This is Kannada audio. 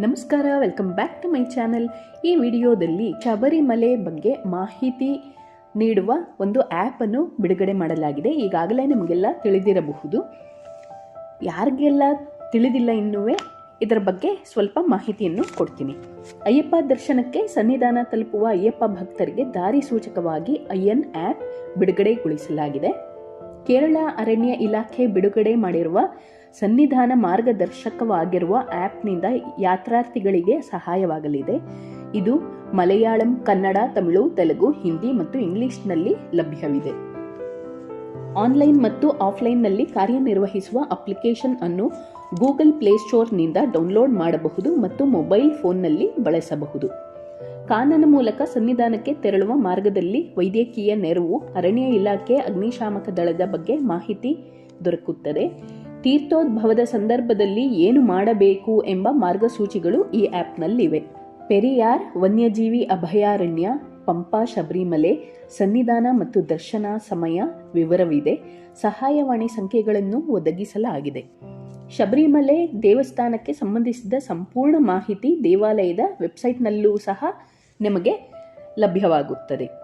ನಮಸ್ಕಾರ welcome back to my channel ಈ ವಿಡಿಯೋದಲ್ಲಿ ಶಬರಿಮಲೆ ಬಗ್ಗೆ ಮಾಹಿತಿ ನೀಡುವ ಒಂದು ಆ್ಯಪನ್ನು ಬಿಡುಗಡೆ ಮಾಡಲಾಗಿದೆ. ಈಗಾಗಲೇ ನಿಮಗೆಲ್ಲ ತಿಳಿದಿರಬಹುದು. ಯಾರಿಗೆಲ್ಲ ತಿಳಿದಿಲ್ಲ ಇನ್ನೂ ಇದರ ಬಗ್ಗೆ ಸ್ವಲ್ಪ ಮಾಹಿತಿಯನ್ನು ಕೊಡ್ತೀನಿ. ಅಯ್ಯಪ್ಪ ದರ್ಶನಕ್ಕೆ ಸನ್ನಿಧಾನ ತಲುಪುವ ಅಯ್ಯಪ್ಪ ಭಕ್ತರಿಗೆ ದಾರಿ ಸೂಚಕವಾಗಿ ಅಯ್ಯನ್ ಆ್ಯಪ್ ಬಿಡುಗಡೆಗೊಳಿಸಲಾಗಿದೆ. ಕೇರಳ ಅರಣ್ಯ ಇಲಾಖೆ ಬಿಡುಗಡೆ ಮಾಡಿರುವ ಸನ್ನಿಧಾನ ಮಾರ್ಗದರ್ಶಕವಾಗಿರುವ ಆ್ಯಪ್ನಿಂದ ಯಾತ್ರಾರ್ಥಿಗಳಿಗೆ ಸಹಾಯವಾಗಲಿದೆ. ಇದು ಮಲಯಾಳಂ, ಕನ್ನಡ, ತಮಿಳು, ತೆಲುಗು, ಹಿಂದಿ ಮತ್ತು ಇಂಗ್ಲಿಷ್ನಲ್ಲಿ ಲಭ್ಯವಿದೆ. ಆನ್ಲೈನ್ ಮತ್ತು ಆಫ್ಲೈನ್ನಲ್ಲಿ ಕಾರ್ಯನಿರ್ವಹಿಸುವ ಅಪ್ಲಿಕೇಶನ್ ಅನ್ನು ಗೂಗಲ್ ಪ್ಲೇಸ್ಟೋರ್ನಿಂದ ಡೌನ್ಲೋಡ್ ಮಾಡಬಹುದು ಮತ್ತು ಮೊಬೈಲ್ ಫೋನ್ನಲ್ಲಿ ಬಳಸಬಹುದು. ಕಾನನ ಮೂಲಕ ಸನ್ನಿಧಾನಕ್ಕೆ ತೆರಳುವ ಮಾರ್ಗದಲ್ಲಿ ವೈದ್ಯಕೀಯ ನೆರವು, ಅರಣ್ಯ ಇಲಾಖೆ, ಅಗ್ನಿಶಾಮಕ ದಳದ ಬಗ್ಗೆ ಮಾಹಿತಿ ದೊರಕುತ್ತದೆ. ತೀರ್ಥೋದ್ಭವದ ಸಂದರ್ಭದಲ್ಲಿ ಏನು ಮಾಡಬೇಕು ಎಂಬ ಮಾರ್ಗಸೂಚಿಗಳು ಈ ಆ್ಯಪ್ನಲ್ಲಿವೆ. ಪೆರಿಯಾರ್, ವನ್ಯಜೀವಿ ಅಭಯಾರಣ್ಯ, ಪಂಪಾ ಶಬರಿಮಲೆ, ಸನ್ನಿಧಾನ ಮತ್ತು ದರ್ಶನ ಸಮಯ ವಿವರವಿದೆ. ಸಹಾಯವಾಣಿ ಸಂಖ್ಯೆಗಳನ್ನು ಒದಗಿಸಲಾಗಿದೆ. ಶಬರಿಮಲೆ ದೇವಸ್ಥಾನಕ್ಕೆ ಸಂಬಂಧಿಸಿದ ಸಂಪೂರ್ಣ ಮಾಹಿತಿ ದೇವಾಲಯದ ವೆಬ್ಸೈಟ್ನಲ್ಲೂ ಸಹ ನಿಮಗೆ ಲಭ್ಯವಾಗುತ್ತದೆ.